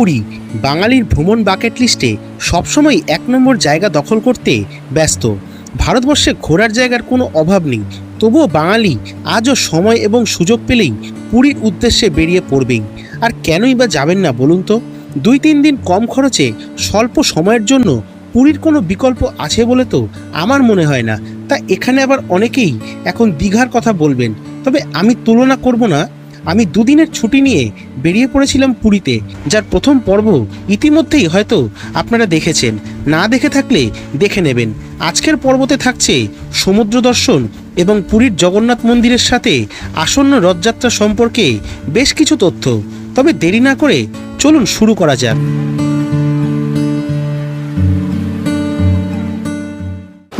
পুরী। বাঙালির ভ্রমণ বাকেট লিস্টে সবসময় এক নম্বর জায়গা দখল করতে ব্যস্ত। ভারতবর্ষে ঘোরার জায়গার কোনো অভাব নেই। তবুও বাঙালি আজও সময় এবং সুযোগ পেলেই পুরীর উদ্দেশ্যে বেরিয়ে পড়বেই। আর কেনই বা যাবেন না বলুন তো? দুই তিন দিন কম খরচে স্বল্প সময়ের জন্য পুরীর কোনো বিকল্প আছে বলে তো আমার মনে হয় না। তা এখানে আবার অনেকেই এখন দীঘার কথা বলবেন। তবে আমি তুলনা করব না। আমি দুদিনের ছুটি নিয়ে বেরিয়ে পড়েছিলাম পুরীতে, যার প্রথম পর্ব ইতিমধ্যেই হয়তো আপনারা দেখেছেন। না দেখে থাকলে দেখে নেবেন। আজকের পর্বতে থাকছে সমুদ্র দর্শন এবং পুরীর জগন্নাথ মন্দিরের সাথে আসন্ন রথযাত্রা সম্পর্কে বেশ কিছু তথ্য। তবে দেরি না করে চলুন শুরু করা যাক।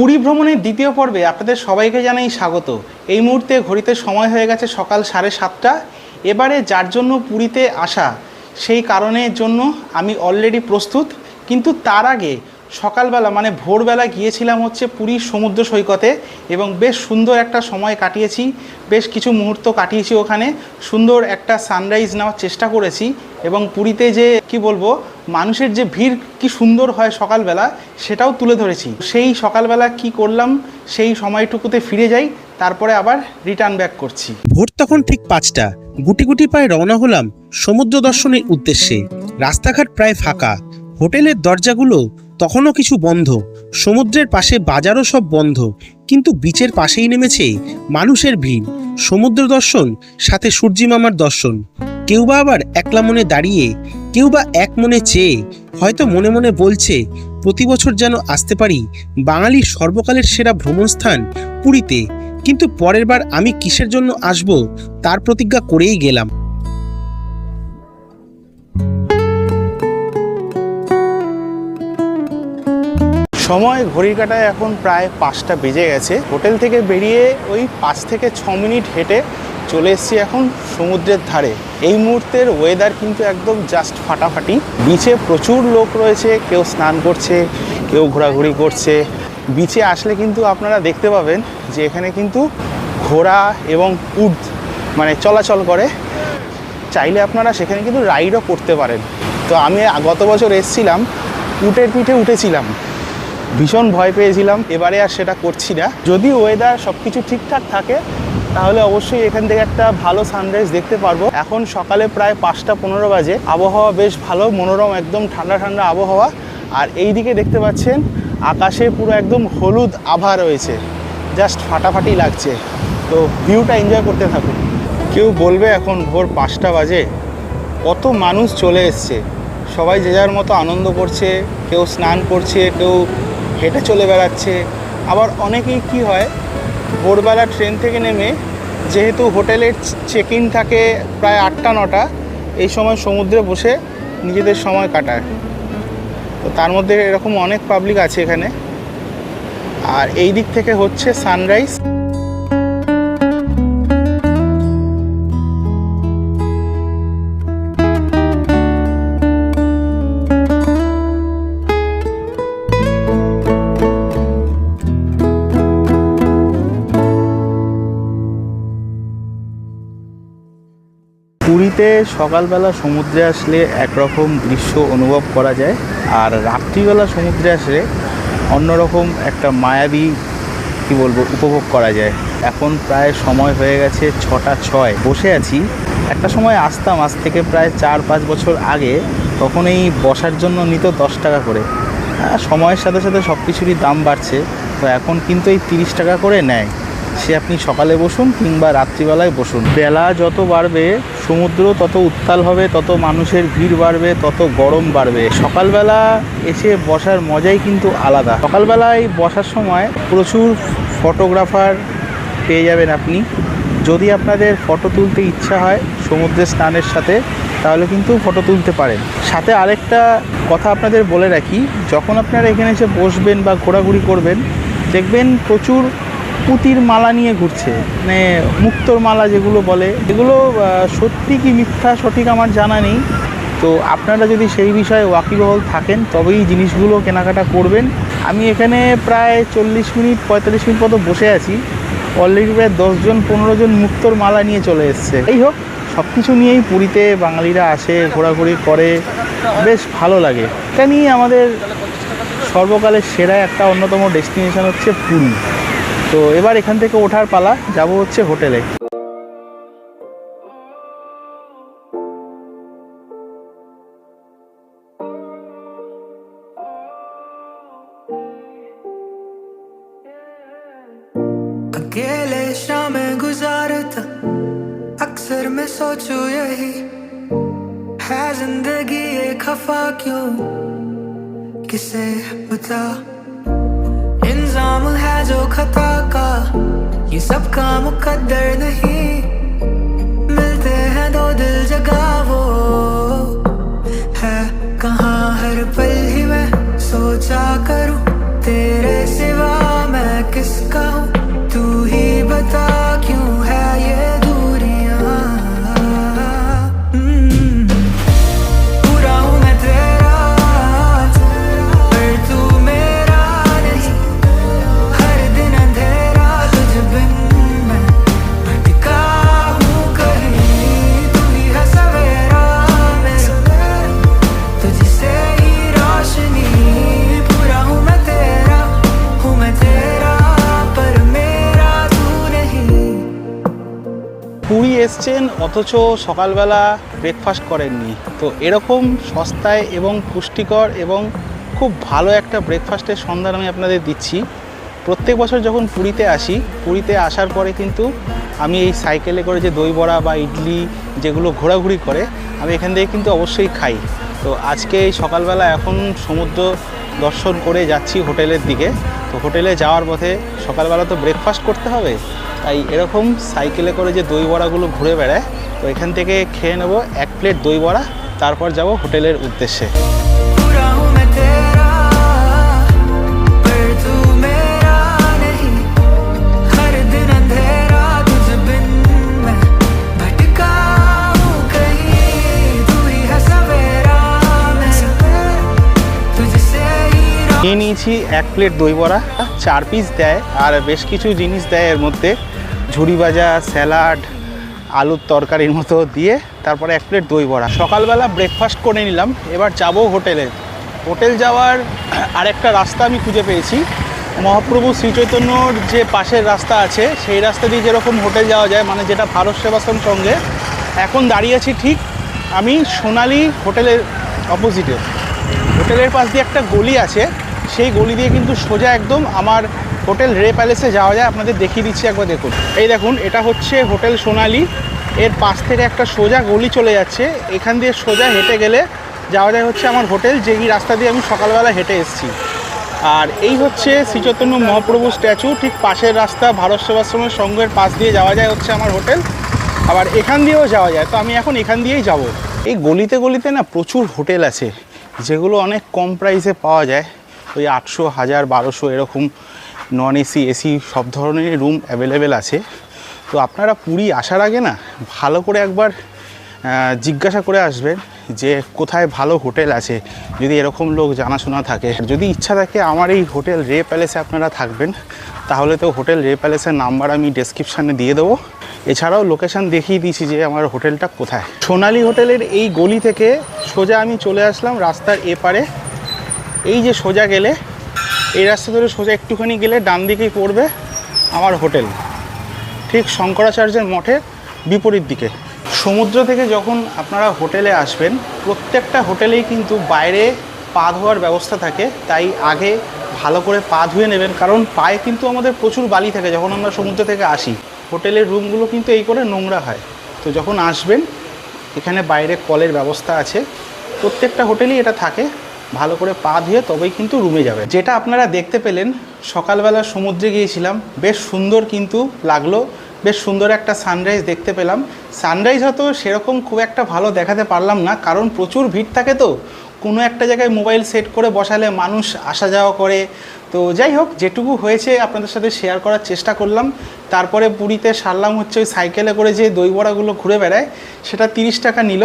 পুরী ভ্রমণের দ্বিতীয় পর্বে আপনাদের সবাইকে জানাই স্বাগত। এই মুহূর্তে ঘড়িতে সময় হয়ে গেছে সকাল সাড়ে সাতটা। এবারে যার জন্য পুরীতে আসা, সেই কারণের জন্য আমি অলরেডি প্রস্তুত। কিন্তু তার আগে সকালবেলা মানে ভোরবেলা গিয়েছিলাম হচ্ছে পুরীর সমুদ্র সৈকতে এবং বেশ সুন্দর একটা সময় কাটিয়েছি, বেশ কিছু মুহূর্ত কাটিয়েছি ওখানে, সুন্দর একটা সানরাইজ নেওয়ার চেষ্টা করেছি এবং পুরীতে যে, কি বলব, মানুষের যে ভিড় কি সুন্দর হয় সকালবেলা সেটাও তুলে ধরেছি। সেই সকালবেলা কি করলাম, সেই সময়টুকুতে ফিরে যাই, তারপরে আবার রিটার্ন ব্যাক করছি। ভোর তখন ঠিক পাঁচটা, গুটি গুটি পায়ে রওনা হলাম সমুদ্র দর্শনের উদ্দেশ্যে। রাস্তাঘাট প্রায় ফাঁকা, হোটেলের দরজাগুলো তখনও কিছু বন্ধ। সমুদ্রের পাশে বাজারও সব বন্ধ। কিন্তু বিচের পাশেই নেমেছে মানুষের ভিড়। সমুদ্র দর্শন, সাথে সূর্যি মামার দর্শন। কেউ বা আবার একলা মনে দাঁড়িয়ে, কেউ বা এক মনে চেয়ে, হয়তো মনে মনে বলছে, প্রতি বছর যেন আসতে পারি বাঙালির সর্বকালের সেরা ভ্রমণস্থান পুরীতে। কিন্তু পরের বার আমি কিসের জন্য আসব তার প্রতিজ্ঞা করেই গেলাম। সময় ঘড়ির কাটায় এখন প্রায় পাঁচটা বেজে গেছে। হোটেল থেকে বেরিয়ে ওই পাঁচ থেকে ছ মিনিট হেঁটে চলে এসেছি এখন সমুদ্রের ধারে। এই মুহূর্তের ওয়েদার কিন্তু একদম জাস্ট ফাটাফাটি। বিচে প্রচুর লোক রয়েছে, কেউ স্নান করছে, কেউ ঘোরাঘুরি করছে। বিচে আসলে কিন্তু আপনারা দেখতে পাবেন যে এখানে কিন্তু ঘোড়া এবং উট মানে চলাচল করে। চাইলে আপনারা সেখানে কিন্তু রাইডও করতে পারেন। তো আমি গত বছর এসছিলাম, উটের পিঠে উঠেছিলাম। ভীষণ ভয় পেয়েছিলাম, এবারে আর সেটা করছি না। যদি ওয়েদার সব কিছু ঠিকঠাক থাকে, তাহলে অবশ্যই এখান থেকে একটা ভালো সানরাইজ দেখতে পারব। এখন সকালে প্রায় পাঁচটা পনেরো বাজে, আবহাওয়া বেশ ভালো, মনোরম, একদম ঠান্ডা ঠান্ডা আবহাওয়া। আর এই দিকে দেখতে পাচ্ছেন, আকাশে পুরো একদম হলুদ আভা রয়েছে জাস্ট ফাটাফাটি লাগছে। তো ভিউটা এনজয় করতে থাকুন। কেউ বলবে এখন ভোর পাঁচটা বাজে, কত মানুষ চলে এসছে। সবাই যে যার মতো আনন্দ করছে, কেউ স্নান করছে, কেউ হেঁটে চলে বেড়াচ্ছে। আবার অনেকেই কি হয়, ভোরবেলা ট্রেন থেকে নেমে, যেহেতু হোটেলের চেক ইন থাকে প্রায় আটটা, নটা, এই সময় সমুদ্রে বসে নিজেদের সময় কাটায়। তো তার মধ্যে এরকম অনেক পাবলিক আছে এখানে। আর এই দিক থেকে হচ্ছে সানরাইজ সকালবেলা সমুদ্রে আসলে একরকম দৃশ্য অনুভব করা যায়, আর রাত্রিবেলা সমুদ্রে আসলে অন্যরকম একটা মায়াবী, কি বলব, উপভোগ করা যায়। এখন প্রায় সময় হয়ে গেছে ছটা ছয়। বসে আছি। একটা সময় আসতাম, আজ থেকে প্রায় চার পাঁচ বছর আগে। তখন এই বসার জন্য নিত দশ টাকা করে। সময়ের সাথে সাথে সব কিছুরই দাম বাড়ছে। তো এখন কিন্তু এই তিরিশ টাকা করে নেয়। সে আপনি সকালে বসুন কিংবা রাত্রিবেলায় বসুন। বেলা যত বাড়বে সমুদ্র তত উত্তাল হবে, তত মানুষের ভিড় বাড়বে, তত গরম বাড়বে। সকালবেলা এসে বসার মজাই কিন্তু আলাদা। সকালবেলায় বসার সময় প্রচুর ফটোগ্রাফার পেয়ে যাবেন আপনি। যদি আপনাদের ফটো তুলতে ইচ্ছা হয় সমুদ্রে স্নানের সাথে, তাহলে কিন্তু ফটো তুলতে পারেন। সাথে আরেকটা কথা আপনাদের বলে রাখি, যখন আপনারা এখানে এসে বসবেন বা ঘোরাঘুরি করবেন, দেখবেন প্রচুর পুতির মালা নিয়ে ঘুরছে। মানে মুক্তোর মালা যেগুলো বলে। এগুলো সত্যি কি মিথ্যা সঠিক আমার জানা নেই। তো আপনারা যদি সেই বিষয়ে ওয়াকিবহল থাকেন, তবেই জিনিসগুলো কেনাকাটা করবেন। আমি এখানে প্রায় চল্লিশ মিনিট, পঁয়তাল্লিশ মিনিট মতো বসে আছি। অলরেডি প্রায় দশজন পনেরো জন মুক্তোর মালা নিয়ে চলে এসছে। এই হোক সব কিছু নিয়েই পুরীতে বাঙালিরা আসে, ঘোরাঘুরি করে। বেশ ভালো লাগে। এটা নিয়ে আমাদের সর্বকালের সেরা একটা অন্যতম ডেস্টিনেশন হচ্ছে পুরী। তো এবার এখান থেকে ওঠার পালা যাব হচ্ছে হোটেলে अकेले शामें गुजारता अक्सर मैं सोचूं यही है जिंदगी ये खफा क्यों किसे बता इंजाम है जो खता का। ये सब का मुकद्दर नहीं। मिलते हैं दो दिल जगा वो। है कहाँ हर पल ही मैं सोचा करूँ तेरे सिवा। অথচ সকালবেলা ব্রেকফাস্ট করেননি। তো এরকম সস্তায় এবং পুষ্টিকর এবং খুব ভালো একটা ব্রেকফাস্টের সন্ধান আমি আপনাদের দিচ্ছি। প্রত্যেক বছর যখন পুরীতে আসি, পুরীতে আসার পরে কিন্তু আমি এই সাইকেলে করে যে দই বড়া বা ইডলি যেগুলো ঘোরাঘুরি করে, আমি এখান থেকে কিন্তু অবশ্যই খাই। তো আজকে এই সকালবেলা এখন সমুদ্র দর্শন করে যাচ্ছি হোটেলের দিকে। তো হোটেলে যাওয়ার পথে সকালবেলা তো ব্রেকফাস্ট করতে হবে, তাই এরকম সাইকেলে করে যে দই বড়াগুলো ঘুরে বেড়ায়, তো এখান থেকে খেয়ে নেব এক প্লেট দই বড়া, তারপর যাব হোটেলের উদ্দেশ্যে। নিয়ে নিয়েছি এক প্লেট দই বড়া, চার পিস দেয়, আর বেশ কিছু জিনিস দেয় এর মধ্যে। ঝুড়ি ভাজা, স্যালাড, আলুর তরকারির মতো দিয়ে তারপরে এক প্লেট দই বড়া। সকালবেলা ব্রেকফাস্ট করে নিলাম, এবার যাব হোটেলে। হোটেল যাওয়ার আরেকটা রাস্তা আমি খুঁজে পেয়েছি। মহাপ্রভু শ্রীচৈতন্যর যে পাশের রাস্তা আছে, সেই রাস্তা দিয়ে যেরকম হোটেল যাওয়া যায় মানে যেটা ভারত সেবাশ্রম সঙ্গে, এখন দাঁড়িয়ে আছি ঠিক আমি সোনালি হোটেলের অপোজিটে হোটেলের পাশ দিয়ে একটা গলি আছে সেই গলি দিয়ে কিন্তু সোজা একদম আমার হোটেল রে প্যালেসে যাওয়া যায়। আপনাদের দেখিয়ে দিচ্ছি একবার দেখুন। এই দেখুন, এটা হচ্ছে হোটেল সোনালি। এর পাশ থেকে একটা সোজা গলি চলে যাচ্ছে। এখান দিয়ে সোজা হেঁটে গেলে যাওয়া যায় হচ্ছে আমার হোটেল, যেই রাস্তা দিয়ে আমি সকালবেলা হেঁটে এসেছি। আর এই হচ্ছে শ্রীচৈতন্য মহাপ্রভু স্ট্যাচু। ঠিক পাশের রাস্তা ভারত সেবাশ্রমের সঙ্গের পাশ দিয়ে যাওয়া যায় হচ্ছে আমার হোটেল। আবার এখান দিয়েও যাওয়া যায়। তো আমি এখন এখান দিয়েই যাব। এই গলিতে গলিতে না প্রচুর হোটেল আছে, যেগুলো অনেক কম প্রাইসে পাওয়া যায়। ওই আটশো, হাজার, বারোশো এরকম নন এসি এসি সব ধরনের রুম অ্যাভেলেবেল আছে। তো আপনারা পুরী আসার আগে না, ভালো করে একবার জিজ্ঞাসা করে আসবেন যে কোথায় ভালো হোটেল আছে, যদি এরকম লোক জানাশোনা থাকে। যদি ইচ্ছা থাকে আমার এই হোটেল রে প্যালেসে আপনারা থাকবেন, তাহলে তো হোটেল রে প্যালেসের নাম্বার আমি ডেসক্রিপশানে দিয়ে দেবো। এছাড়াও লোকেশান দেখিয়ে দিয়েছি যে আমার হোটেলটা কোথায়। সোনালি হোটেলের এই গলি থেকে সোজা আমি চলে আসলাম রাস্তার এপারে। এই যে সোজা গেলে, এই রাস্তা ধরে সোজা একটুখানি গেলে ডান দিকেই পড়বে আমার হোটেল। ঠিক শঙ্করাচার্যের মঠের বিপরীত দিকে। সমুদ্র থেকে যখন আপনারা হোটেলে আসবেন, প্রত্যেকটা হোটেলেই কিন্তু বাইরে পা ধোয়ার ব্যবস্থা থাকে, তাই আগে ভালো করে পা ধুয়ে নেবেন, কারণ পায়ে কিন্তু আমাদের প্রচুর বালি থাকে যখন আমরা সমুদ্র থেকে আসি। হোটেলের রুমগুলো কিন্তু এই করে নোংরা হয়। তো যখন আসবেন, এখানে বাইরে কলের ব্যবস্থা আছে। প্রত্যেকটা হোটেলেই এটা থাকে। ভালো করে পা ধুয়ে তবেই কিন্তু রুমে যাবে। যেটা আপনারা দেখতে পেলেন, সকালবেলা সমুদ্রে গিয়েছিলাম, বেশ সুন্দর কিন্তু লাগল, বেশ সুন্দর একটা সানরাইজ দেখতে পেলাম। সানরাইজ হয়তো সেরকম খুব একটা ভালো দেখাতে পারলাম না, কারণ প্রচুর ভিড় থাকে তো কোনো একটা জায়গায় মোবাইল সেট করে বসালে মানুষ আসা যাওয়া করে। তো যাই হোক, যেটুকু হয়েছে আপনাদের সাথে শেয়ার করার চেষ্টা করলাম। তারপরে পুরীতে সারলাম হচ্ছে ওই সাইকেলে করে যে দইবড়াগুলো ঘুরে বেড়ায়, সেটা তিরিশ টাকা নিল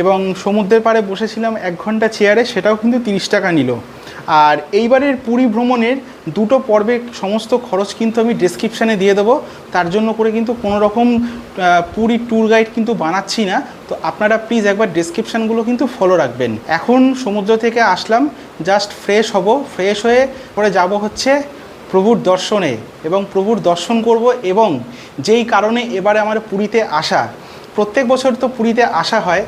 এবং সমুদ্রের পাড়ে বসেছিলাম এক ঘণ্টা চেয়ারে সেটাও কিন্তু তিরিশ টাকা নিল। আর এইবারের পুরী ভ্রমণের দুটো পর্বে সমস্ত খরচ কিন্তু আমি ডিসক্রিপশানে দিয়ে দেবো। তার জন্য করে কিন্তু কোনো রকম পুরী ট্যুর গাইড কিন্তু বানাচ্ছি না। তো আপনারা প্লিজ একবার ডিসক্রিপশানগুলো কিন্তু ফলো রাখবেন। এখন সমুদ্র থেকে আসলাম জাস্ট ফ্রেশ হব। ফ্রেশ হয়ে পরে যাব হচ্ছে প্রভুর দর্শনে এবং প্রভুর দর্শন করব এবং যেই কারণে এবারে আমার পুরীতে আসা। প্রত্যেক বছর তো পুরীতে আসা হয়।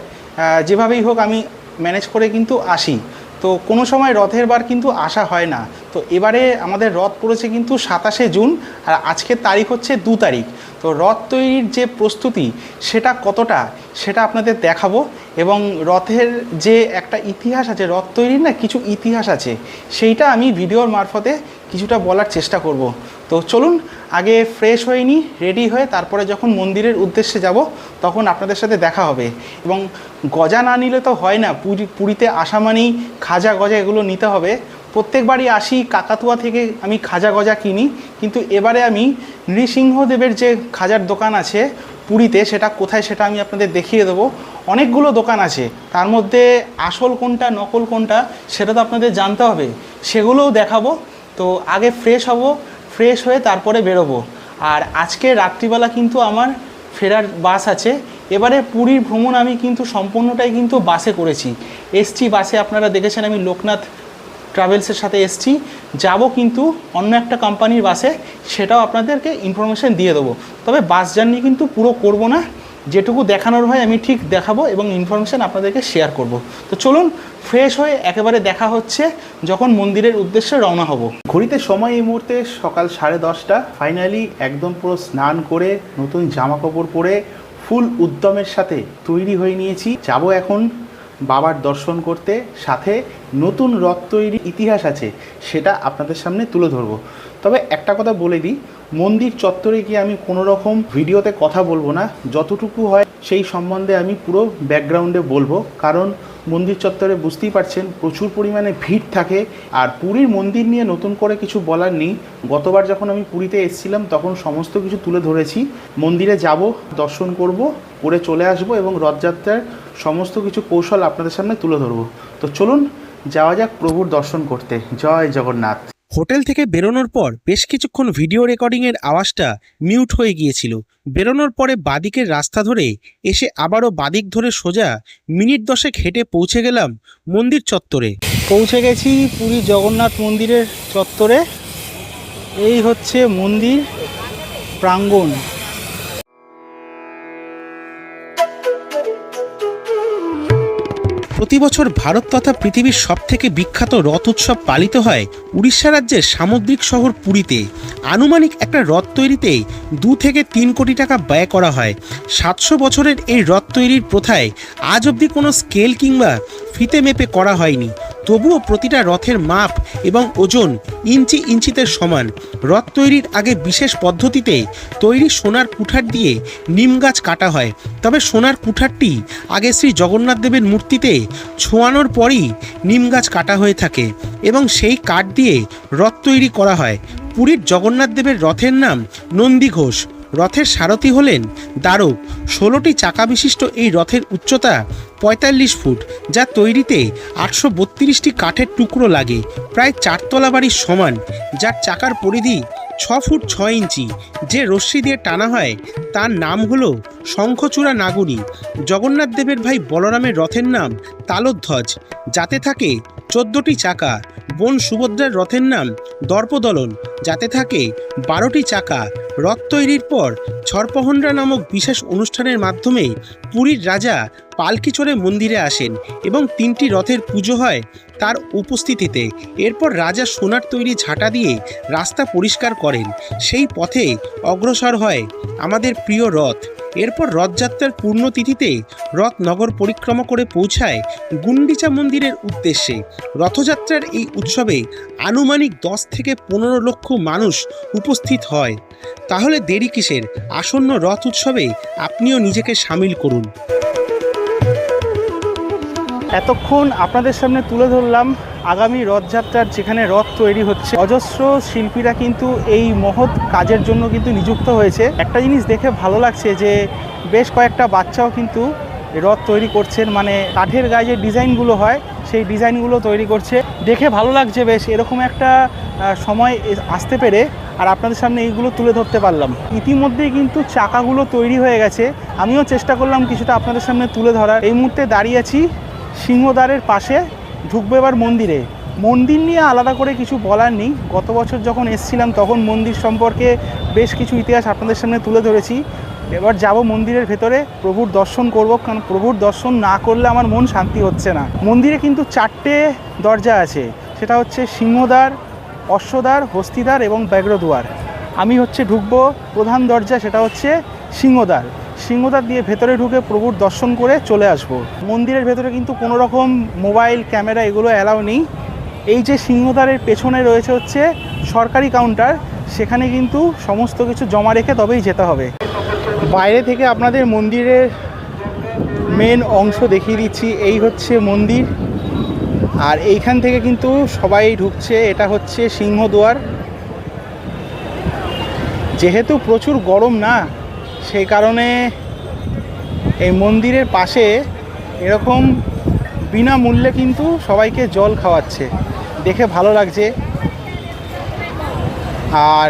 যেভাবেই হোক আমি ম্যানেজ করে কিন্তু আসি। তো কোনো সময় রথের বার কিন্তু আসা হয় না। তো এবারে আমাদের রথ পড়েছে কিন্তু সাতাশে জুন, আর আজকের তারিখ হচ্ছে দু তারিখ। তো রথ তৈরির যে প্রস্তুতি, সেটা কতটা, সেটা আপনাদের দেখাবো। এবং রথের যে একটা ইতিহাস আছে, রথ তৈরির না কিছু ইতিহাস আছে, সেইটা আমি ভিডিওর মারফতে কিছুটা বলার চেষ্টা করব। তো চলুন, আগে ফ্রেশ হয়ে নিই রেডি হয়ে তারপরে যখন মন্দিরের উদ্দেশ্যে যাব, তখন আপনাদের সাথে দেখা হবে। এবং গজা না নিলে তো হয় না, পুরী, পুরীতে আসা মানেই খাজা গজা এগুলো নিতে হবে। প্রত্যেকবারই আসি কাকাতুয়া থেকে আমি খাজা গজা কিনি, কিন্তু এবারে আমি নৃসিংহদেবের যে খাজার দোকান আছে পুরীতে, সেটা কোথায় সেটা আমি আপনাদের দেখিয়ে দেবো। অনেকগুলো দোকান আছে, তার মধ্যে আসল কোনটা, নকল কোনটা, সেটা তো আপনাদের জানতে হবে, সেগুলোও দেখাবো। তো আগে ফ্রেশ হব ফ্রেশ হয়ে তারপরে বেরোবো। আর আজকে রাত্রিবেলা কিন্তু আমার ফেরার বাস আছে। এবারে পুরীর ভ্রমণ আমি কিন্তু সম্পূর্ণটাই কিন্তু বাসে করেছি। এসছি বাসে, আপনারা দেখেছেন আমি লোকনাথ ট্রাভেলসের সাথে এসছি। যাব কিন্তু অন্য একটা কোম্পানির বাসে, সেটাও আপনাদেরকে ইনফরমেশান দিয়ে দেবো। তবে বাস জার্নি কিন্তু পুরো করব না। যেটুকু দেখানোর হয় আমি ঠিক দেখাবো এবং ইনফরমেশান আপনাদেরকে শেয়ার করব। তো চলুন ফ্রেশ হয়ে একেবারে দেখা হচ্ছে যখন মন্দিরের উদ্দেশ্যে রওনা হব। ঘড়িতে সময় এই মুহূর্তে সকাল সাড়ে দশটা। ফাইনালি একদম পুরো স্নান করে, নতুন জামা কাপড় পরে, ফুল উদ্যমের সাথে তৈরি হয়ে নিয়েছি। যাব এখন বাবার দর্শন করতে। সাথে নতুন রথ তৈরির ইতিহাস আছে, সেটা আপনাদের সামনে তুলে ধরবো। তবে একটা কথা বলে দিই, মন্দির চত্বরে গিয়ে আমি কোনো রকম ভিডিওতে কথা বলব না, যতটুকু হয় সেই সম্বন্ধে আমি পুরো ব্যাকগ্রাউন্ডে বলব। কারণ মন্দির চত্বরে বুঝতেই পারছেন, প্রচুর পরিমাণে ভিড় থাকে। আর পুরীর মন্দির নিয়ে নতুন করে কিছু বলার নেই। গতবার যখন আমি পুরীতে এসেছিলাম, তখন সমস্ত কিছু তুলে ধরেছি। মন্দিরে যাব, দর্শন করব, করে চলে আসব এবং রথযাত্রার সমস্ত কিছু কৌশল আপনাদের সামনে তুলে ধরবো। তো চলুন যাওয়া যাক প্রভুর দর্শন করতে। জয় জগন্নাথ। হোটেল থেকে বেরোনোর পর বেশ কিছুক্ষণ ভিডিও রেকর্ডিংয়ের আওয়াজটা মিউট হয়ে গিয়েছিল। বেরোনোর পরে বাদিকের রাস্তা ধরে এসে আবারও বাদিক ধরে সোজা মিনিট দশেক হেঁটে পৌঁছে গেলাম মন্দির চত্বরে। পৌঁছে গেছি পুরী জগন্নাথ মন্দিরের চত্বরে। এই হচ্ছে মন্দির প্রাঙ্গণ। প্রতি বছর ভারত তথা পৃথিবীর সবথেকে বিখ্যাত রথ উৎসব পালিত হয় উড়িষ্যা রাজ্যের সামুদ্রিক শহর পুরীতে। আনুমানিক একটা রথ তৈরিতে দু থেকে তিন কোটি টাকা ব্যয় করা হয়। সাতশো বছরের এই রথ তৈরির প্রথায় আজ অবধি কোনো স্কেল কিংবা ফিতে মেপে করা হয়নি। তবুও প্রতিটা রথের মাপ এবং ওজন ইঞ্চি ইঞ্চিতে সমান। রথ তৈরির আগে বিশেষ পদ্ধতিতে তৈরি সোনার কুঠার দিয়ে নিম গাছ কাটা হয়। তবে সোনার কুঠারটি আগে শ্রী জগন্নাথ দেবের মূর্তিতে ছোঁয়ানোর পরই নিম গাছ কাটা হয়ে থাকে এবং সেই কাঠ দিয়ে রথ তৈরি করা হয়। পুরীর জগন্নাথ দেবের রথের নাম নন্দী ঘোষ। রথের সারথি হলেন দ্বারক। ষোলোটি চাকা বিশিষ্ট এই রথের উচ্চতা পঁয়তাল্লিশ ফুট, যা তৈরিতে আটশো বত্রিশটি কাঠের টুকরো লাগে, প্রায় চারতলা বাড়ির সমান, যার চাকার পরিধি ছ ফুট ছ ইঞ্চি। যে রশ্মি দিয়ে টানা হয়, তার নাম হল শঙ্খচূড়া নাগুনি। জগন্নাথ দেবের ভাই বলরামের রথের নাম তালোধ্বজ, যাতে থাকে চোদ্দোটি চাকা, বোন সুভদ্রার রথের নাম দর্পদলন, যাতে থাকে বারোটি চাকা। রথ তৈরির পর ছরপহন্ডা নামক বিশেষ অনুষ্ঠানের মাধ্যমে পুরীর রাজা পালকি চড়ে মন্দিরে আসেন এবং তিনটি রথের পুজো হয় তার উপস্থিতিতে। এরপর রাজা সোনার তৈরি ঝাঁটা দিয়ে রাস্তা পরিষ্কার করেন। সেই পথে অগ্রসর হয় আমাদের প্রিয় রথ। এরপর রথযাত্রার পূর্ণতিথিতে রথ নগর পরিক্রমা করে পৌঁছায় গুন্ডিচা মন্দিরের উদ্দেশ্যে। রথযাত্রার এই উৎসবে আনুমানিক দশ থেকে পনেরো লক্ষ মানুষ উপস্থিত হয়। তাহলে দেরি কিসের? আসন্ন রথ উৎসবে আপনিও নিজেকে সামিল করুন। এতক্ষণ আপনাদের সামনে তুলে ধরলাম আগামী রথযাত্রার যেখানে রথ তৈরি হচ্ছে, অজস্র শিল্পীরা কিন্তু এই মহৎ কাজের জন্য কিন্তু নিযুক্ত হয়েছে। একটা জিনিস দেখে ভালো লাগছে যে, বেশ কয়েকটা বাচ্চাও কিন্তু রথ তৈরি করছেন। মানে কাঠের গায়ে যে ডিজাইনগুলো হয়, সেই ডিজাইনগুলো তৈরি করছে। দেখে ভালো লাগছে বেশ, এরকম একটা সময় আসতে পেরে। আর আপনাদের সামনে এইগুলো তুলে ধরতে পারলাম। ইতিমধ্যেই কিন্তু চাকাগুলো তৈরি হয়ে গেছে। আমিও চেষ্টা করলাম কিছুটা আপনাদের সামনে তুলে ধরার। এই মুহূর্তে দাঁড়িয়ে আছি সিংহদ্বারের পাশে। ঢুকবো এবার মন্দিরে। মন্দির নিয়ে আলাদা করে কিছু বলার নেই। গত বছর যখন এসছিলাম, তখন মন্দির সম্পর্কে বেশ কিছু ইতিহাস আপনাদের সামনে তুলে ধরেছি। এবার যাব মন্দিরের ভেতরে, প্রভুর দর্শন করব, কারণ প্রভুর দর্শন না করলে আমার মন শান্তি হচ্ছে না। মন্দিরে কিন্তু চারটে দরজা আছে। সেটা হচ্ছে সিংহদ্বার, অশ্বদ্বার, হস্তিদ্বার এবং ব্যাঘ্রদুয়ার। আমি হচ্ছে ঢুকবো, প্রধান দরজা সেটা হচ্ছে সিংহদ্বার। সিংহদ্বার দিয়ে ভেতরে ঢুকে প্রভুর দর্শন করে চলে আসব। মন্দিরের ভেতরে কিন্তু কোনো রকম মোবাইল, ক্যামেরা এগুলো অ্যালাউ নেই। এই যে সিংহদ্বারের পেছনে রয়েছে হচ্ছে সরকারি কাউন্টার, সেখানে কিন্তু সমস্ত কিছু জমা রেখে তবেই যেতে হবে। বাইরে থেকে আপনাদের মন্দিরের মেন অংশ দেখিয়ে দিচ্ছি, এই হচ্ছে মন্দির। আর এইখান থেকে কিন্তু সবাই ঢুকছে, এটা হচ্ছে সিংহদুয়ার যেহেতু প্রচুর গরম না সেই কারণে এই মন্দিরের পাশে এরকম বিনামূল্যে কিন্তু সবাইকে জল খাওয়াচ্ছে। দেখে ভালো লাগছে। আর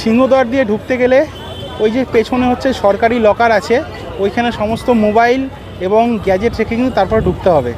সিংহদ্বার দিয়ে ঢুকতে গেলে ওই যে পেছনে হচ্ছে সরকারি লকার আছে, ওইখানে সমস্ত মোবাইল এবং গ্যাজেট রেখে কিন্তু তারপর ঢুকতে হবে।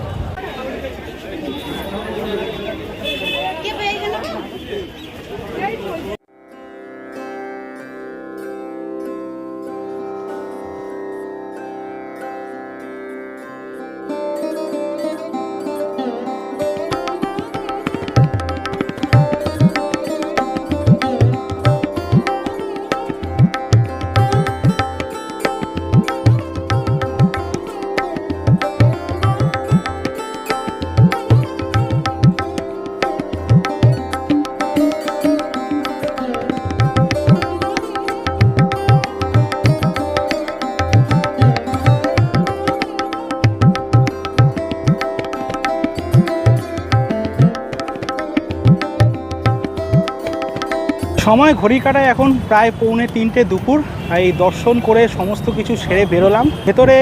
সময় ঘড়ি কাটায় এখন প্রায় পৌনে তিনটে দুপুর। এই দর্শন করে সমস্ত কিছু সেরে বেরোলাম। ভেতরে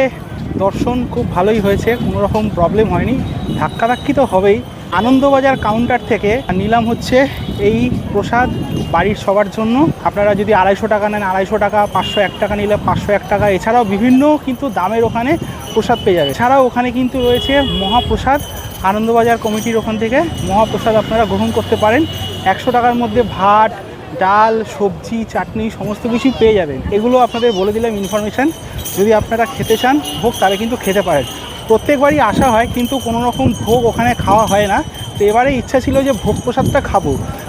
দর্শন খুব ভালোই হয়েছে, কোনো রকম প্রবলেম হয়নি। ধাক্কাধাক্কি তো হবেই। আনন্দবাজার কাউন্টার থেকে নিলাম হচ্ছে এই প্রসাদ বাড়ির সবার জন্য। আপনারা যদি আড়াইশো টাকা নেন, আড়াইশো টাকা, পাঁচশো এক টাকা নিলে পাঁচশো এক টাকা। এছাড়াও বিভিন্ন কিন্তু দামের ওখানে প্রসাদ পেয়ে যাবে এছাড়াও ওখানে কিন্তু রয়েছে মহাপ্রসাদ। আনন্দবাজার কমিটির ওখান থেকে মহাপ্রসাদ আপনারা গ্রহণ করতে পারেন। একশো টাকার মধ্যে ভাত ডাল, সবজি, চাটনি, সমস্ত কিছুই পেয়ে যাবেন। এগুলো আপনাদের বলে দিলাম ইনফরমেশান যদি আপনারা খেতে চান, ভোগ তাহলে কিন্তু খেতে পারেন। প্রত্যেকবারই আসা হয়, কিন্তু কোনো রকম ভোগ ওখানে খাওয়া হয় না। তো এবারে ইচ্ছা ছিল যে ভোগ প্রসাদটা খাব।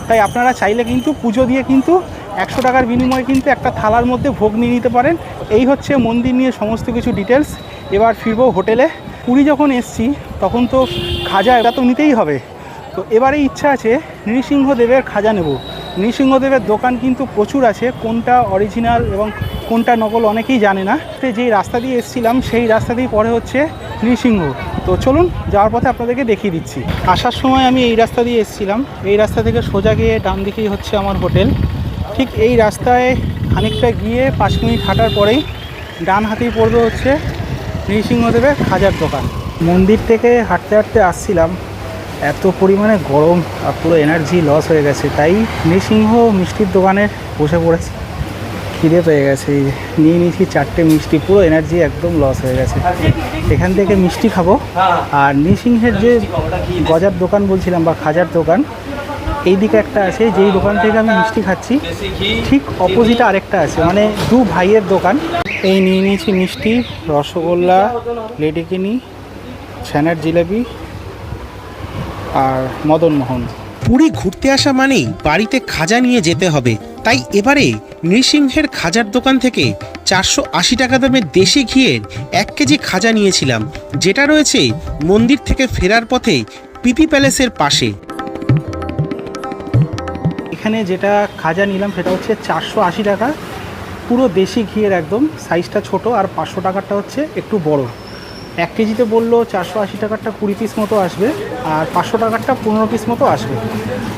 তাই আপনারা চাইলে কিন্তু পুজো দিয়ে কিন্তু একশো টাকার বিনিময়ে কিন্তু একটা থালার মধ্যে ভোগ নিয়ে নিতে পারেন। এই হচ্ছে মন্দির নিয়ে সমস্ত কিছু ডিটেলস এবার ফিরবো হোটেলে। পুরী যখন এসছি, তখন তো খাজা এটা তো নিতেই হবে। তো এবারে ইচ্ছা আছে, নৃসিংহদেবের খাজা নেব। নৃসিংহদেবের দোকান কিন্তু প্রচুর আছে, কোনটা অরিজিনাল এবং কোনটা নকল অনেকেই জানে না। তো যেই রাস্তা দিয়ে এসেছিলাম, সেই রাস্তা দিয়ে পরে হচ্ছে নৃসিংহ। তো চলুন, যাওয়ার পথে আপনাদেরকে দেখিয়ে দিচ্ছি। আসার সময় আমি এই রাস্তা দিয়ে এসেছিলাম। এই রাস্তা থেকে সোজা গিয়ে ডান দিকেই হচ্ছে আমার হোটেল। ঠিক এই রাস্তায় খানিকটা গিয়ে পাঁচ মিনিট হাঁটার পরেই ডান হাতেই পড়বে হচ্ছে নৃসিংহদেবের খাজার দোকান। মন্দির থেকে হাঁটতে হাঁটতে আসছিলাম। এত পরিমাণে গরম আর পুরো এনার্জি লস হয়ে গেছে। তাই নৃসিংহ মিষ্টির দোকানে বসে পড়েছি। খিদে পেয়ে গেছে নিয়ে নিয়েছি চারটে মিষ্টি, পুরো এনার্জি একদম লস হয়ে গেছে। এখান থেকে মিষ্টি খাব। আর নৃসিংহের যে গজার দোকান বলছিলাম বা খাজার দোকান এই দিকে একটা আছে, যেই দোকান থেকে আমি মিষ্টি খাচ্ছি, ঠিক অপোজিটে আরেকটা আছে মানে দু ভাইয়ের দোকান। এই নিয়ে নিয়েছি মিষ্টি, রসগোল্লা, লেডিকিনি, ছানার জিলাপি আর মদন মোহন। পুরী ঘুরতে আসা মানেই বাড়িতে খাজা নিয়ে যেতে হবে। তাই এবারে নৃসিংহের খাজার দোকান থেকে চারশো আশি টাকা দামের দেশি ঘিয়ের এক কেজি খাজা নিয়েছিলাম যেটা রয়েছে মন্দির থেকে ফেরার পথে পিপি প্যালেসের পাশে। এখানে যেটা খাজা নিলাম সেটা হচ্ছে চারশো আশি টাকা। পুরো দেশি ঘিয়ের একদম সাইজটা ছোট আর পাঁচশো টাকারটা হচ্ছে একটু বড়। এক কেজিতে বলল চারশো আশি টাকারটা কুড়ি পিস মতো আসবে আর পাঁচশো টাকারটা পনেরো পিস মতো আসবে।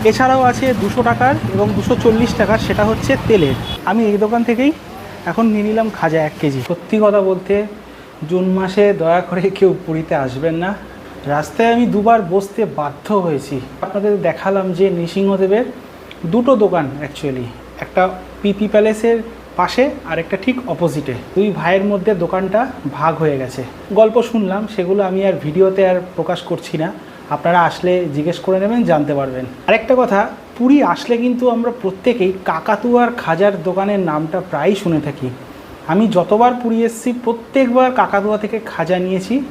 এছাড়াও আছে দুশো টাকার এবং দুশো চল্লিশ টাকার, সেটা হচ্ছে তেলের। আমি এই দোকান থেকেই এখন নিয়ে নিলাম খাজা এক কেজি। সত্যি কথা বলতে, জুন মাসে দয়া করে কেউ পুরীতে আসবেন না। রাস্তায় আমি দুবার বসতে বাধ্য হয়েছি। আপনাদের দেখালাম যে নৃসিংহদেবের দুটো দোকান অ্যাকচুয়ালি একটা পিপি প্যালেসের পাশে আর একটা ঠিক অপোজিটে। দুই ভাইয়ের মধ্যে দোকানটা ভাগ হয়ে গেছে। গল্প শুনলাম, সেগুলো আমি আর ভিডিওতে আর প্রকাশ করছি না। আপনারা আসলে জিজ্ঞেস করে নেবেন, জানতে পারবেন। আরেকটা কথা, পুরী আসলে কিন্তু আমরা প্রত্যেকেই কাকাতুয়ার খাজার দোকানের নামটা প্রায়ই শুনে থাকি। আমি যতবার পুরী এসেছি, প্রত্যেকবার কাকাতুয়া থেকে খাজা নিয়েছি।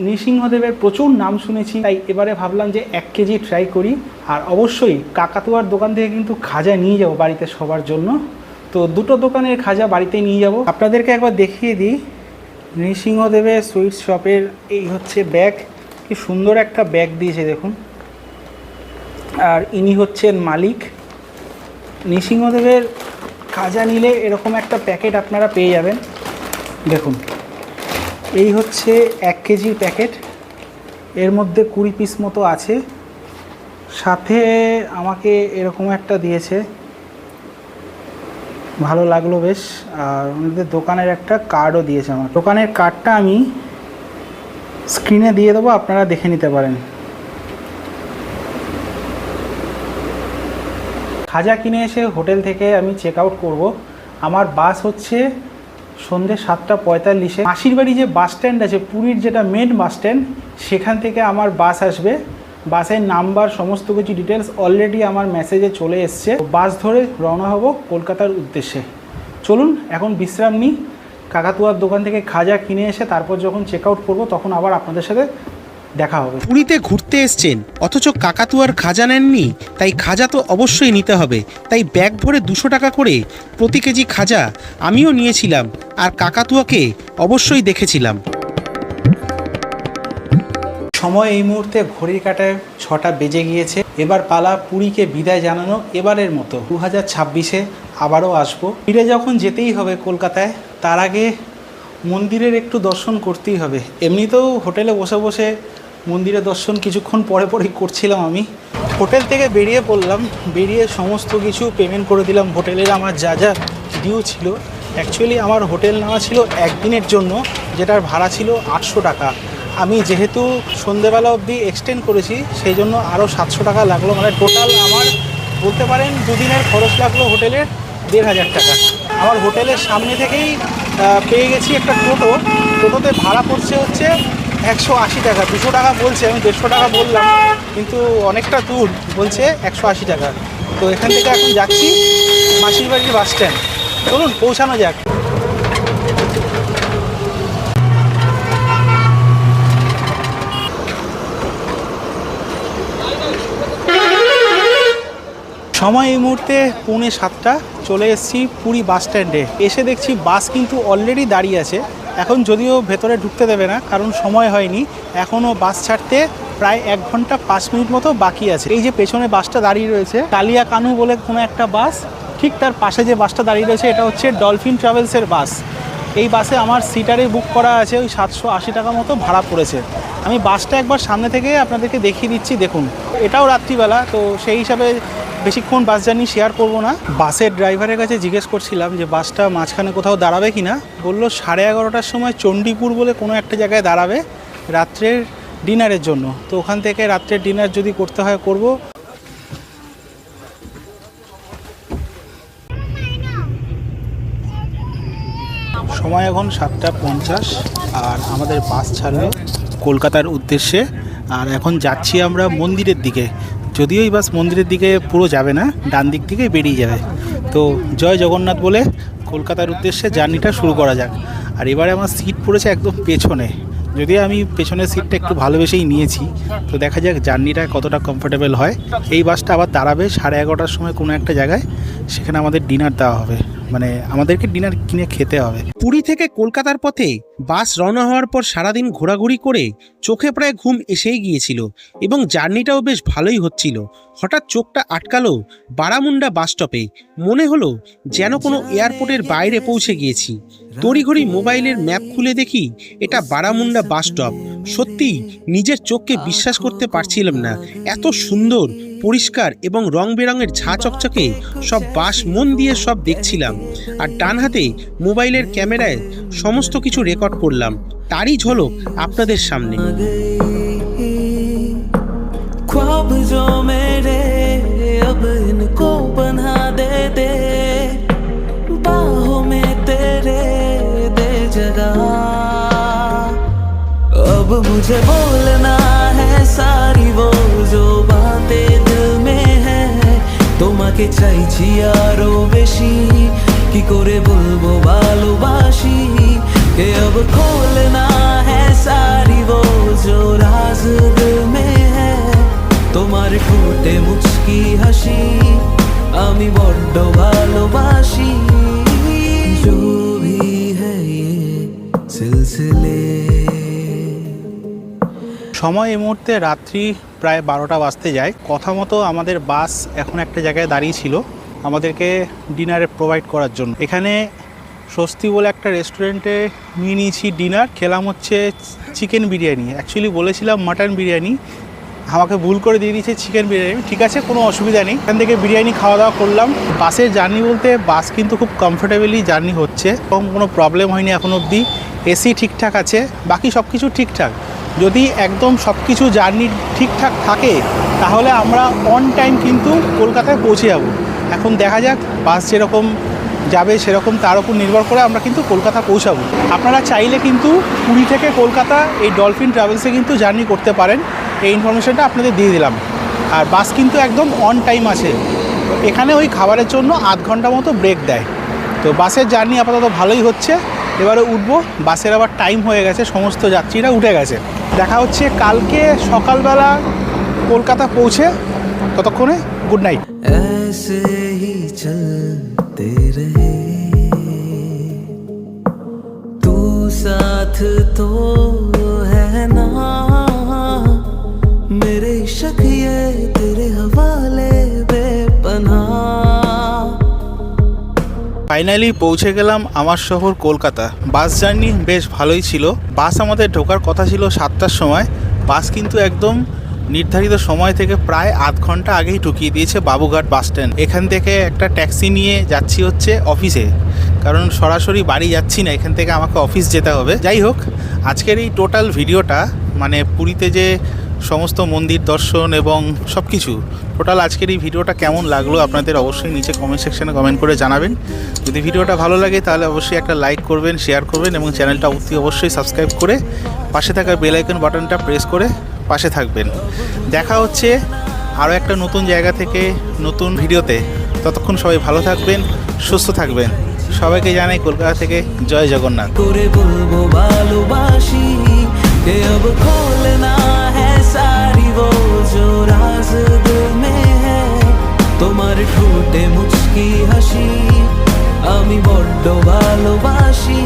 নৃসিংহদেবের প্রচুর নাম শুনেছি, তাই এবারে ভাবলাম যে এক কেজি ট্রাই করি। আর অবশ্যই কাকাতুয়ার দোকান থেকে কিন্তু খাজা নিয়ে যাব বাড়িতে সবার জন্য। তো দুটো দোকানের খাজা বাড়িতে নিয়ে যাব। আপনাদেরকে একবার দেখিয়ে দিই। নৃসিংহদেবের সুইটস শপের এই হচ্ছে ব্যাগ কি সুন্দর একটা ব্যাগ দিয়েছে, দেখুন। আর ইনি হচ্ছেন মালিক। নৃসিংহদেবের খাজা নিলে এরকম একটা প্যাকেট আপনারা পেয়ে যাবেন। দেখুন, এই হচ্ছে এক কেজির প্যাকেট এর মধ্যে কুড়ি পিস মতো আছে। সাথে আমাকে এরকম একটা দিয়েছে। ভালো লাগল বেশ। আর ওনাদের দোকানের একটা কার্ডও দিয়েছে আমার দোকানের কার্ডটা আমি স্ক্রিনে দিয়ে দেবো, আপনারা দেখে নিতে পারেন। খাজা কিনে এসে হোটেল থেকে আমি চেক আউট করব। আমার বাস হচ্ছে সন্ধ্যে সাতটা পঁয়তাল্লিশে। মাসির বাড়ি যে বাস স্ট্যান্ড আছে, পুরীর যেটা মেন বাস স্ট্যান্ড সেখান থেকে আমার বাস আসবে। বাসের নাম্বার, সমস্ত কিছু ডিটেলস অলরেডি আমার মেসেজে চলে এসছে। বাস ধরে রওনা হব কলকাতার উদ্দেশ্যে। চলুন, এখন বিশ্রাম নিই। কাকাতুয়ার দোকান থেকে খাজা কিনে এসে তারপর যখন চেক আউট করব, তখন আবার আপনাদের সাথে দেখা হবে। পুরীতে ঘুরতে এসছেন, অথচ কাকাতুয়ার খাজা নেননি, তাই খাজা তো অবশ্যই নিতে হবে। তাই ব্যাগ ভরে দুশো টাকা করে প্রতি কেজি খাজা আমিও নিয়েছিলাম, আর কাকাতুয়াকে অবশ্যই দেখেছিলাম। সময় এই মুহূর্তে ঘড়ির কাটায় ছটা বেজে গিয়েছে। এবার পালা পুরীকে বিদায় জানানো এবারের মতো। দু হাজার ছাব্বিশে আবারও আসব। ফিরে যখন যেতেই হবে কলকাতায়, তার আগে মন্দিরের একটু দর্শন করতেই হবে। এমনিতেও হোটেলে বসে বসে মন্দিরের দর্শন কিছুক্ষণ পরে পরেই করছিলাম আমি। হোটেল থেকে বেরিয়ে পড়লাম। বেরিয়ে সমস্ত কিছু পেমেন্ট করে দিলাম। হোটেলের আমার যা যা ডিউ ছিল। অ্যাকচুয়ালি আমার হোটেল নেওয়া ছিল একদিনের জন্য, যেটার ভাড়া ছিল আটশো টাকা। আমি যেহেতু সন্ধেবেলা অবধি এক্সটেন্ড করেছি, সেই জন্য আরও সাতশো টাকা লাগল। মানে টোটাল আমার বলতে পারেন দুদিনের খরচ লাগল হোটেলের দেড় হাজার টাকা। আমার হোটেলের সামনে থেকেই পেয়ে গেছি একটা টোটো। টোটোতে ভাড়া পড়ছে হচ্ছে একশো আশি টাকা। দুশো টাকা বলছে, আমি দেড়শো টাকা বললাম, কিন্তু অনেকটা দূর বলছে একশো আশি টাকা। তো এখান থেকে এখন যাচ্ছি মাসির বাড়ির বাস স্ট্যান্ড চলুন, পৌঁছানো যাক। সময় এই মুহূর্তে পৌনে সাতটা, চলে এসেছি পুরী বাস স্ট্যান্ডে। এসে দেখছি বাস কিন্তু অলরেডি দাঁড়িয়ে আছে। এখন যদিও ভেতরে ঢুকতে দেবে না, কারণ সময় হয়নি। এখনও বাস ছাড়তে প্রায় এক ঘণ্টা পাঁচ মিনিট মতো বাকি আছে। এই যে পেছনে বাসটা দাঁড়িয়ে রয়েছে, কালিয়া কানু বলে কোনো একটা বাস, ঠিক তার পাশে যে বাসটা দাঁড়িয়ে রয়েছে, এটা হচ্ছে ডলফিন ট্রাভেলসের বাস। এই বাসে আমার সিটারে বুক করা আছে, ওই সাতশো আশি টাকা মতো ভাড়া পড়েছে। আমি বাসটা একবার সামনে থেকে আপনাদেরকে দেখিয়ে দিচ্ছি, দেখুন। এটাও রাত্রিবেলা, তো সেই হিসাবে বেশিক্ষণ বাস জার্নি শেয়ার করব না। বাসের ড্রাইভারের কাছে জিজ্ঞেস করছিলাম যে, বাসটা মাঝখানে কোথাও দাঁড়াবে কি না? বলল, সাড়ে এগারোটার সময় চণ্ডীপুর বলে কোনো একটা জায়গায় দাঁড়াবে রাত্রের ডিনারের জন্য। তো ওখান থেকে রাত্রের ডিনার যদি করতে হয়, করব। সময় এখন সাতটা পঞ্চাশ, আর আমাদের বাস ছাড়বে কলকাতার উদ্দেশ্যে। আর এখন যাচ্ছি আমরা মন্দিরের দিকে। যদিও এই বাস মন্দিরের দিকে পুরো যাবে না, ডান দিক থেকেই বেরিয়ে যাবে। তো জয় জগন্নাথ বলে কলকাতার উদ্দেশ্যে জার্নিটা শুরু করা যাক। আর এবারে আমার সিট পড়েছে একদম পেছনে। যদিও আমি পেছনের সিটটা একটু ভালোবেসেই নিয়েছি, তো দেখা যাক জার্নিটা কতটা কমফোর্টেবল হয়। এই বাসটা আবার দাঁড়াবে সাড়ে এগারোটার সময় কোনো একটা জায়গায়, সেখানে আমাদের ডিনার দেওয়া হবে। মানে আমাদেরকে ডিনার কিনে খেতে হবে। পুরী থেকে কলকাতার পথে বাস রওনা হওয়ার পর সারাদিন ঘোরাঘুরি করে চোখে প্রায় ঘুম এসেই গিয়েছিল এবং জার্নিটাও বেশ ভালোই হচ্ছিল। হঠাৎ চোখটা আটকালো বারামুন্ডা বাস স্টপে মনে হলো যেন কোনো এয়ারপোর্টের বাইরে পৌঁছে গিয়েছি। তড়িঘড়ি মোবাইলের ম্যাপ খুলে দেখি এটা বারামুন্ডা বাস স্টপ সত্যি নিজের চোখকে বিশ্বাস করতে পারছিলাম না। এত সুন্দর পরিষ্কার এবং রং বেরঙের ঝা চকচকে সব বাস মন দিয়ে সব দেখছিলাম আর ডান হাতে মোবাইলের ক্যামেরায় সমস্ত কিছু রেকর্ড করলাম তারই ঝলক আপনাদের সামনে गई जो मेरे अब इनको बना दे दे बाहों में तेरे दे जगह अब मुझे बोलना है सारी वो जो তোমাকে চাইছি আরো বেশি কি করে বলবো ভালোবাসি কে अब खोलना है सारी वो जो राज दिल में है তোমার ঠোঁটে মুচকি হাসি আমি বড্ড ভালোবাসি जो भी है ये सिलसिले সময় এই মুহূর্তে রাত্রি প্রায় বারোটা বাজতে যায়। কথা মতো আমাদের বাস এখন একটা জায়গায় দাঁড়িয়ে ছিল আমাদেরকে ডিনারে প্রোভাইড করার জন্য। এখানে স্বস্তি বলে একটা রেস্টুরেন্টে নিয়ে নিয়েছি ডিনার খেলাম হচ্ছে চিকেন বিরিয়ানি। অ্যাকচুয়ালি বলেছিলাম মাটন বিরিয়ানি। আমাকে ভুল করে দিয়ে দিয়েছে চিকেন বিরিয়ানি। ঠিক আছে, কোনো অসুবিধা নেই। এখান থেকে বিরিয়ানি খাওয়া দাওয়া করলাম। বাসের জার্নি বলতে বাস কিন্তু খুব কমফোর্টেবলি জার্নি হচ্ছে। এবং কোনো প্রবলেম হয়নি এখন অবধি। এসি ঠিকঠাক আছে, বাকি সব কিছু ঠিকঠাক। যদি একদম সব কিছু জার্নি ঠিকঠাক থাকে, তাহলে আমরা অন টাইম কিন্তু কলকাতায় পৌঁছে যাব। এখন দেখা যাক বাস যেরকম যাবে সেরকম তার উপর নির্ভর করে আমরা কিন্তু কলকাতা পৌঁছাবো। আপনারা চাইলে কিন্তু পুরী থেকে কলকাতা এই ডলফিন ট্রাভেলসে কিন্তু জার্নি করতে পারেন। এই ইনফরমেশনটা আপনাদের দিয়ে দিলাম। আর বাস কিন্তু একদম অন টাইম আছে। এখানে ওই খাবারের জন্য আধ ঘণ্টা মতো ব্রেক দেয়। তো বাসের জার্নি আপাতত ভালোই হচ্ছে। এবারে উঠবো বাসের আবার টাইম হয়ে গেছে, সমস্ত যাত্রীরা উঠে গেছে। দেখা হচ্ছে কালকে সকালবেলা কলকাতা পৌঁছে ততক্ষণে গুড নাইট ऐसे ही चलते रहे तू साथ तो है ना मेरे शक ये तेरे हवाले बेपनाह ফাইনালি পৌঁছে গেলাম আমার শহর কলকাতা। বাস জার্নি বেশ ভালোই ছিল। বাস আমাদের ঢোকার কথা ছিল সাতটার সময়। বাস কিন্তু একদম নির্ধারিত সময় থেকে প্রায় আধ ঘণ্টা আগেই ঢুকিয়ে দিয়েছে বাবুঘাট বাস স্ট্যান্ড। এখান থেকে একটা ট্যাক্সি নিয়ে যাচ্ছি হচ্ছে অফিসে। কারণ সরাসরি বাড়ি যাচ্ছি না, এখান থেকে আমাকে অফিস যেতে হবে। যাই হোক, আজকের এই টোটাল ভিডিওটা মানে পুরীতে যে সমস্ত মন্দির দর্শন এবং সব কিছু টোটাল আজকের এই ভিডিওটা কেমন লাগল আপনাদের অবশ্যই নিচে কমেন্ট সেকশানে কমেন্ট করে জানাবেন। যদি ভিডিওটা ভালো লাগে তাহলে অবশ্যই একটা লাইক করবেন শেয়ার করবেন এবং চ্যানেলটা অতি অবশ্যই সাবস্ক্রাইব করে পাশে থাকা বেলাইকন বাটনটা প্রেস করে পাশে থাকবেন। দেখা হচ্ছে আরও একটা নতুন জায়গা থেকে নতুন ভিডিওতে। ততক্ষণ সবাই ভালো থাকবেন, সুস্থ থাকবেন। সবাইকে জানাই কলকাতা থেকে জয় জগন্নাথ। করে বলব ভালোবাসি सारी वो जो राज दिल में है তোমার ঠোঁটে মুচকি হাসি আমি বড্ড ভালোবাসি